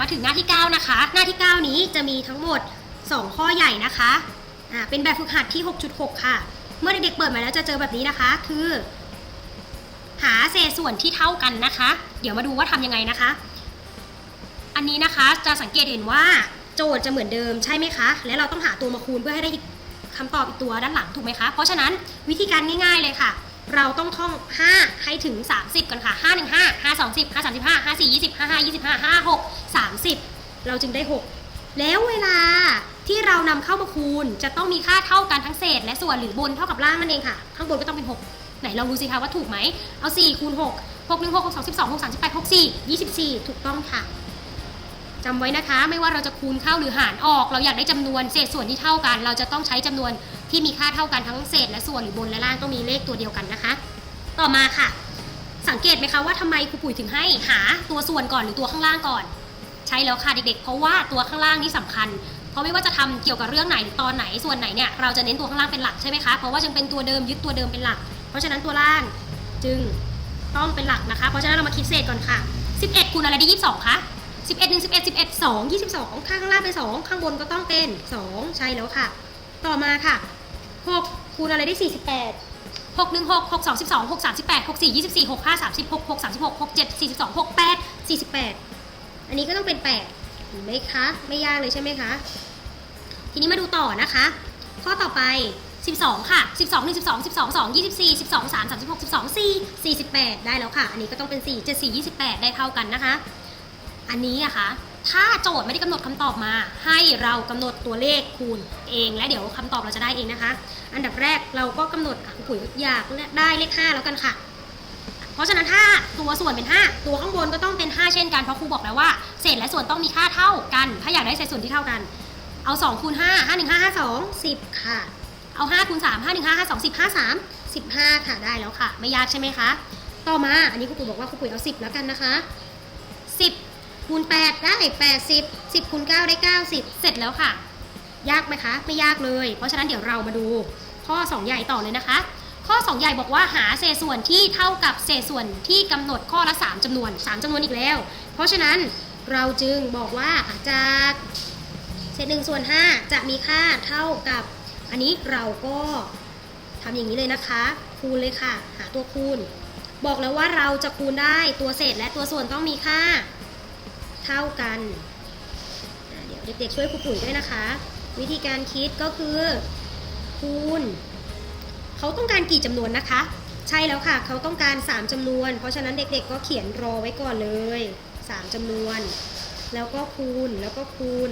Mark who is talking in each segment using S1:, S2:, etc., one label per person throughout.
S1: มาถึงหน้าที่ 9 นะคะ หน้าที่ 9 นี้จะมีทั้งหมด 2 ข้อใหญ่นะคะอ่าเป็นแบบฝึกหัดที่ 6.6 ค่ะ เมื่อเด็กๆเปิดมาแล้วจะเจอแบบนี้นะคะ คือ หาเศษส่วนที่เท่ากันนะคะ เดี๋ยวมาดูว่าทำยังไงนะคะ อันนี้นะคะจะสังเกตเห็นว่าโจทย์จะเหมือนเดิมใช่ไหมคะ และเราต้องหาตัวมาคูณเพื่อให้ได้คำตอบอีกตัวด้านหลังถูกไหมคะ เพราะฉะนั้นวิธีการง่าย ๆเลยค่ะ เราต้องท่อง 5 ให้ถึง 30 กันค่ะ 5 1 5 5 2 0 5 3 5 5 4 20 5 5 25 5 6 30 เราจึงได้ 6 แล้วเวลาที่เรานำเข้ามาคูณ จะต้องมีค่าเท่ากันทั้งเศษ และส่วนหรือบนเท่ากับล่างนั่นเองค่ะ ข้างบนก็ต้องเป็น 6 ไหนลองดูสิคะว่าถูกไหม เอา 4 คูณ 6 6 1 6 6 2 12 6 38 6 4 24 ถูกต้องค่ะจำไว้นะคะ ไม่ว่าเราจะคูณเข้าหรือหารออก เราอยากได้จำนวนเศษส่วนที่เท่ากัน เราจะต้องใช้จำนวน ที่มีค่าเท่ากันทั้งเศษและส่วนหรือบนและล่างต้องมีเลขตัวเดียวกันนะคะ ต่อมาค่ะ สังเกตไหมคะว่าทำไมครูปุ๋ยถึงให้หาตัวส่วนก่อนหรือตัวข้างล่างก่อน ใช่แล้วค่ะเด็กๆ เพราะว่าตัวข้างล่างนี่สำคัญ เพราะไม่ว่าจะทำเกี่ยวกับเรื่องไหนหรือตอนไหนส่วนไหนเนี่ยเราจะเน้นตัวข้างล่างเป็นหลักใช่ไหมคะเพราะว่าจึงเป็นตัวเดิมยึดตัวเดิมเป็นหลัก เพราะฉะนั้นตัวล่างจึงต้องเป็นหลักนะคะ เพราะฉะนั้นเรามาคิดเศษก่อนค่ะ 11คูณอะไรได้22คะ11 1 11 11 2 22 ข้างล่างเป็น 2 ข้างบนก็ต้องเป็น 2 ใช่แล้วค่ะ ต่อมาค่ะ 6คูณอะไรได้48 6 1 6 6 2 12 6 38 6 4 24 6 5 36 6 36 6 7 42 6 8 48อันนี้ก็ต้องเป็น8เห็นไหมคะ ไม่ยากเลยใช่ไหมคะ ทีนี้มาดูต่อนะคะ ข้อต่อไป 12 ค่ะ 12 1 12 12 2 24 12 3 36 12 4 48 ได้แล้วค่ะ อันนี้ก็ต้องเป็น 4 7 4 28 ได้เท่ากันนะคะ อันนี้อะคะ ถ้าโจทย์ไม่ได้กำหนดคำตอบมา ให้เรากำหนดตัวเลขคูณเอง และเดี๋ยวคำตอบเราจะได้เองนะคะ อันดับแรกเราก็กำหนดอะปุ๋ยอยากได้เลข 5 แล้วกันค่ะ เพราะฉะนั้นถ้าตัวส่วนเป็น 5 ตัวข้างบนก็ต้องเป็น 5 เช่นกัน เพราะครูบอกแล้วว่าเศษและส่วนต้องมีค่าเท่ากัน ถ้าอยากได้เศษส่วนที่เท่ากัน เอา2คูณ5 5 1 5 5 2 10 ค่ะ เอา5คูณ3 5 1 5 5 2 10 5 3 15 ค่ะได้แล้วค่ะ ไม่ยากใช่ไหมคะ ต่อมาอันนี้ครูปุ๋ยบอกว่าครูปุ๋ยเอา 10 แล้วกันนะคะ คูณ 8 ได้ 80 10คูณ9ได้ 90 เสร็จแล้วค่ะ ยากไหมคะ ไม่ยากเลย เพราะฉะนั้นเดี๋ยวเรามาดูข้อ 2 ใหญ่ต่อเลยนะคะ ข้อ 2 ใหญ่บอกว่าหาเศษส่วนที่เท่ากับเศษส่วนที่กำหนดข้อละ 3จำนวน 3จำนวนอีกแล้ว เพราะฉะนั้นเราจึงบอกว่าจากเศษ1ส่วน5จะมีค่าเท่ากับ อันนี้เราก็ทำอย่างนี้เลยนะคะ คูณเลยค่ะ หาตัวคูณ บอกแล้วว่าเราจะคูณได้ตัวเศษและตัวส่วนต้องมีค่า เท่ากันเดี๋ยวเด็กๆช่วยครูปุ๋ยด้วยนะคะ วิธีการคิดก็คือคูณเขาต้องการกี่จำนวนนะคะ ใช่แล้วค่ะเขาต้องการ 3จำนวน เพราะฉะนั้นเด็กๆ ก็เขียนรอไว้ก่อนเลย 3จำนวน แล้วก็คูณแล้วก็คูณ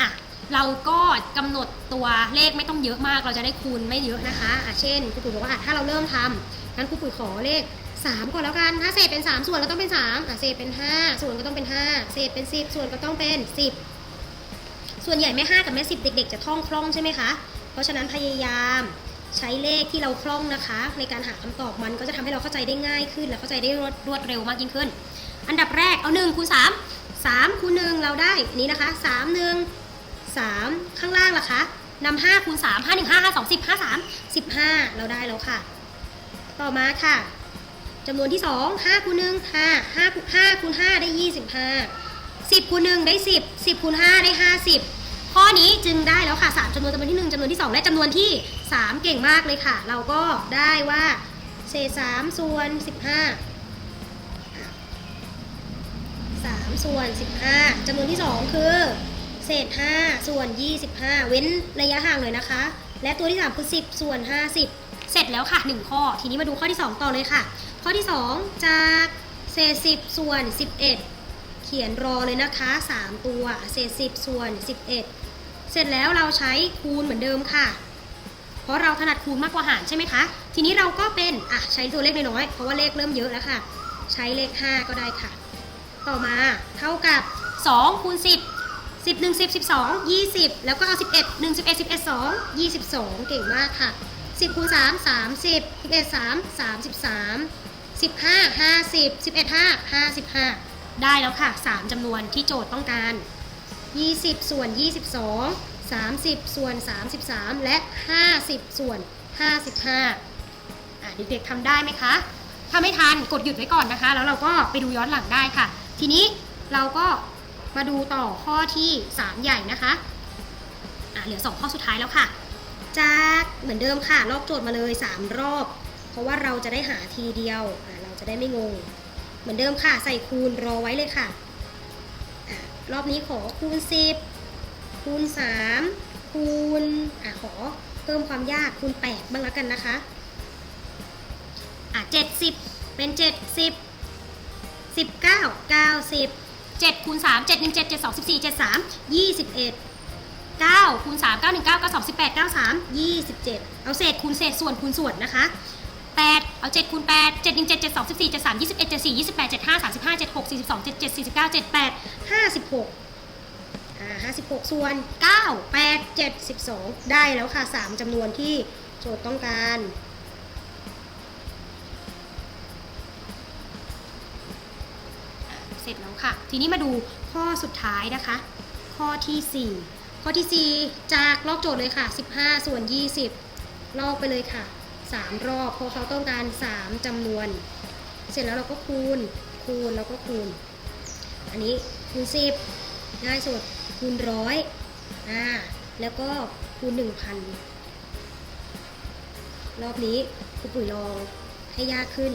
S1: อะเราก็กำหนดตัวเลขไม่ต้องเยอะมาก เราจะได้คูณไม่เยอะนะคะอะเช่นครูปุ๋ยบอกว่าถ้าเราเริ่มทำงั้นครูปุ๋ยขอเลข 3ก่อนแล้วกัน ถ้าเศษเป็น 3 ส่วนก็ต้องเป็น3อะเศษเป็น 5 ส่วนก็ต้องเป็น 5 เศษเป็น 10 ส่วนก็ต้องเป็น 10 ส่วนใหญ่แม่ 5 กับแม่ 10 เด็ก ๆ จะท่องคล่องใช่ไหมคะ เพราะฉะนั้นพยายามใช้เลขที่เราคล่องนะคะ ในการหาคำตอบมันก็จะทำให้เราเข้าใจได้ง่ายขึ้น และเข้าใจได้รวดรวดเร็วมากยิ่งขึ้น อันดับแรกเอา1คูณ3 3คูณ1เราได้นี้นะคะ 3 1 3 ข้างล่างล่ะคะนำ5คูณ3 5 1 5 5 2 10 5 3 15 เราได้แล้วค่ะ ต่อมาค่ะ จำนวนที่ 2 5คูณ1 5 5 5คูณ5ได้ 25 10คูณ1ได้ 10 10คูณ5ได้ 50 ข้อนี้จึงได้แล้วค่ะ 3จำนวนจำนวนที่ 1จำนวนที่ 2 และจำนวนที่ 3 เก่งมากเลยค่ะ เราก็ได้ว่าเศษ3ส่วน 15 3 ส่วน 15จำนวนที่ 2 คือ เศษ 5 ส่วน 25 เว้นระยะห่างเลยนะคะ และตัวที่ 3 คือ 10 ส่วน 50 เสร็จแล้วค่ะ 1 ข้อ ทีนี้มาดูข้อที่ 2 ต่อเลยค่ะ ข้อที่ 2 จากเศษ10ส่วน 11 เขียนรอเลยนะคะ 3 ตัวเศษ10ส่วน 11 เสร็จแล้วเราใช้คูณเหมือนเดิมค่ะ เพราะเราถนัดคูณมากกว่าหารใช่ไหมคะ ทีนี้เราก็เป็นอะใช้ตัวเลขน้อยๆเพราะว่าเลขเริ่มเยอะแล้วค่ะ ใช้เลข 5 ก็ได้ค่ะ ต่อมาเท่ากับ2คูณ10 10 1 10 12 20 แล้วก็เอา 11 1 11 11 2 22 เก่งมากค่ะ 10คูณ3 30 11 3 33 15 50 11 5 55 ได้แล้วค่ะ 3จำนวนที่โจทย์ต้องการ 20 ส่วน 22 30 ส่วน 33 และ 50 ส่วน 55อะเด็กๆทำได้ไหมคะ ถ้าไม่ทันกดหยุดไว้ก่อนนะคะ แล้วเราก็ไปดูย้อนหลังได้ค่ะ ทีนี้เราก็มาดูต่อข้อที่ 3 ใหญ่นะคะอะเหลือ 2 ข้อสุดท้ายแล้วค่ะ จากเหมือนเดิมค่ะลอกโจทย์มาเลย 3 รอบ ราะว่าเราจะได้หาทีเดียว เราจะได้ไม่งง เหมือนเดิมค่ะ ใส่คูณรอไว้เลยค่ะอะรอบนี้ขอคูณ 10 คูณ 3 คูณอะขอเพิ่มความยากคูณ 8 บ้างแล้วกันนะคะ อะ 70 เป็น 70 19 90 7คูณ3 7 1 7 7 2 14 7 3 21 9คูณ3 9 1 9 9 2 18 93 27 เอาเศษคูณเศษส่วนคูณส่วนนะคะ 8 เอา 7 คูณ 8 7 1 7 7 2 14 7 3 21 7 4 28 7 5 35 7 6 42 7 7 49 7 8 56อ่า56 ส่วน 9 8 7 12 ได้แล้วค่ะ 3จำนวนที่โจทย์ต้องการเสร็จแล้วค่ะ ทีนี้มาดูข้อสุดท้ายนะคะ ข้อที่ 4 ข้อที่ 4 จากลอกโจทย์เลยค่ะ 15 ส่วน 20 ลอกไปเลยค่ะ 3 รอบ เพราะเขาต้องการ 3จำนวน เสร็จแล้วเราก็คูณคูณแล้วก็คูณ อันนี้คูณ 10 ง่ายสุดคูณร้อยอ่าแล้วก็คูณ 1,000 รอบนี้ครูปุ๋ยลองให้ยากขึ้น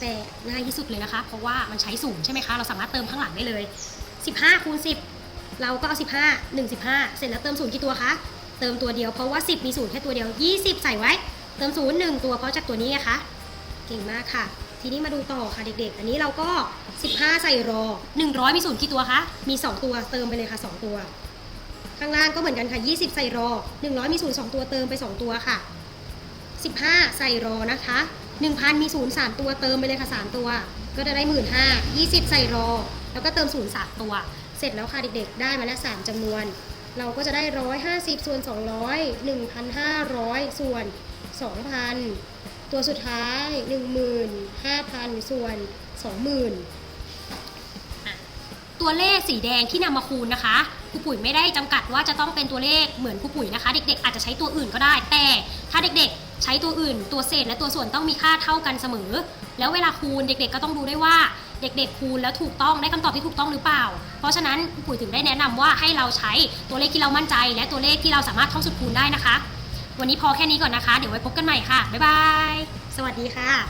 S1: แต่ง่ายที่สุดเลยนะคะ เพราะว่ามันใช้ศูนย์ใช่ไหมคะ เราสามารถเติมข้างหลังได้เลย 15คูณ10 เราก็เอา 15 1 15 เสร็จแล้วเติมศูนย์กี่ตัวคะ เติมตัวเดียวเพราะว่า 10 มีศูนย์แค่ตัวเดียว 20 ใส่ไว้ เติมศูนย์1ตัวเพราะจากตัวนี้ไงคะ เก่งมากค่ะ ทีนี้มาดูต่อค่ะเด็กๆ อันนี้เราก็ 15 ใส่รอ 100 มีศูนย์กี่ตัวคะ มี 2 ตัวเติมไปเลยค่ะ 2 ตัว ข้างล่างก็เหมือนกันค่ะ 20 ใส่รอ 100 มีศูนย์2ตัวเติมไป 2 ตัวค่ะ 15 ใส่รอนะคะ 1,000 มีศูนย์3ตัวเติมไปเลยค่ะ 3 ตัว ก็จะได้1 5ื่น20ใส่รอ แล้วก็เติมศูนย์3ตัว เสร็จแล้วค่ะเด็กๆ ได้มาแล้ว3จำนวน เราก็จะได้150ส่วน200 1,500ส่วน 2,000 ตัวสุดท้าย 15,000 ส่วน 20,000 ตัวเลขสีแดงที่นำมาคูณนะคะครูปุ๋ยไม่ได้จำกัดว่าจะต้องเป็นตัวเลขเหมือนครูปุ๋ยนะคะ เด็กๆ อาจจะใช้ตัวอื่นก็ได้ แต่ถ้าเด็กๆ ใช้ตัวอื่น ตัวเศษและตัวส่วนต้องมีค่าเท่ากันเสมอ แล้วเวลาคูณเด็กๆ ก็ต้องดูด้วยว่าเด็กๆ คูณแล้วถูกต้องได้คำตอบที่ถูกต้องหรือเปล่า เพราะฉะนั้นครูปุ๋ยถึงได้แนะนำว่าให้เราใช้ตัวเลขที่เรามั่นใจ และตัวเลขที่เราสามารถท่องสูตรคูณได้นะคะ วันนี้พอแค่นี้ก่อนนะคะ เดี๋ยวไว้พบกันใหม่ค่ะ บ๊ายบาย สวัสดีค่ะ